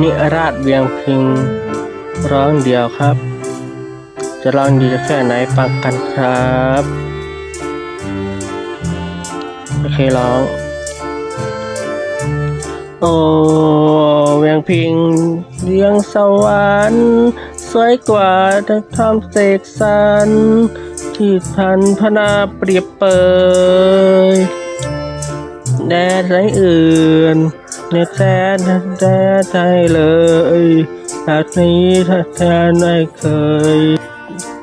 นิราชเวียงพิงร้องเดียวครับ จะร้องดีแค่ไหนฟังกันครับโอเคร้อง โอ้เวียงพิงเลี้ยงสวรรค์สวยกว่าจะทำเสกสรรที่พันพนาเปรียบเปยแดดไรอื่น เนื้อแท้แท้ใจเลยชาตินี้ถ้าแท้ไม่เคย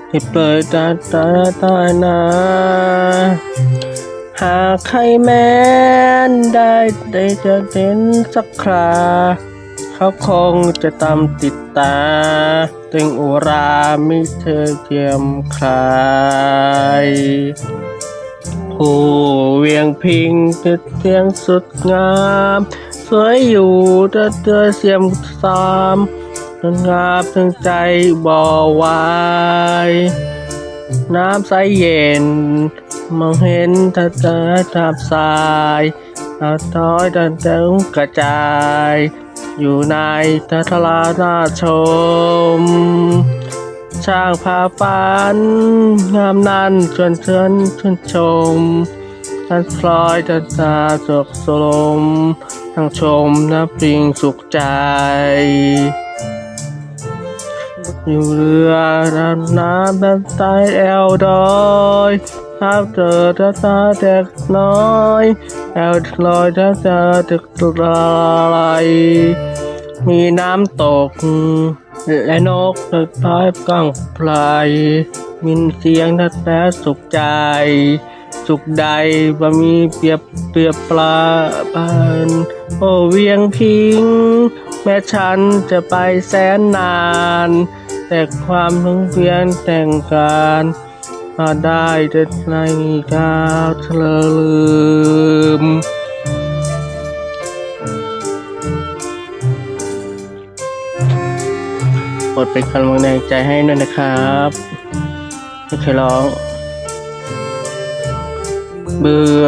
ที่เปิดตาตาตานาหากใครแม้นได้ได้จะเห็นสักคราเขาคงจะตามติดตา ตึงอุรามิเธอเทียมใคร ผู้เวียงพิงจะเทียงสุดงาม สวยอยู่เธอเธอเสียมสามจนงามถึงใจบ่ไหวายน้ำใสเย็น มองเห็นทะเจอทับทรายอาท้อยดันเดิงกระจาย อยู่ในทัทลาหน้าชม ช่างพาฝัน งามนั้นชวนเชิญชื่นชมท่านพลอยทันตาจกสลม ทั้งชมนับปิงสุขใจอยู่เรือดำน้ำด้านใต้แอวดอยถ้าเจอตาตาเด็กน้อยแอวลอยถ้าเจอเด็กลายมีน้ำตก และนกเด็กน้อยก้องพลายมินเสียงทัดแท้สุขใจ สุขใดบ่มีเปียบเปียบปลาปานโอเวียงพิง แม้ฉันจะไปแสนนาน แต่ความถึงเพียนแต่งการมาได้แต่ในกาวเธอลืม กดเป็นกำลังใจให้ด้วยนะครับไม่เคยร้อง เบื่อ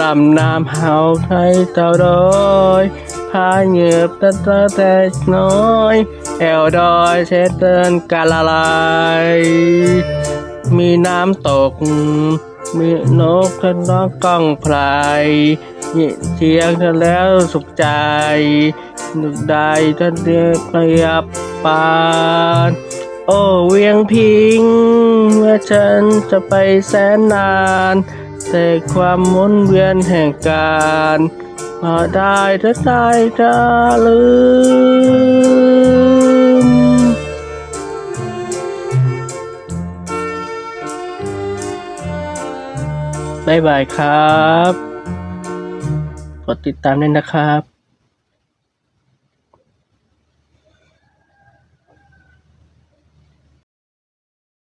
ลำน้ำเฮาไทยเต่าดอยพาเหยียบตะตะแต่น้อย แอวดอยเชดเดินกาละลาย มีน้ำตก มีนกกระนอกก้องไพรยิเชียงเธอแล้วสุขใจ ได้ท่านเดียบเปรียบปานโอ้เวียงพิงเมื่อฉันจะไปแสนนาน แต่ความหมุนเวียนแห่งการมาได้ถ้าได้จะลืม บ๊ายบายครับ กดติดตามด้วยนะครับ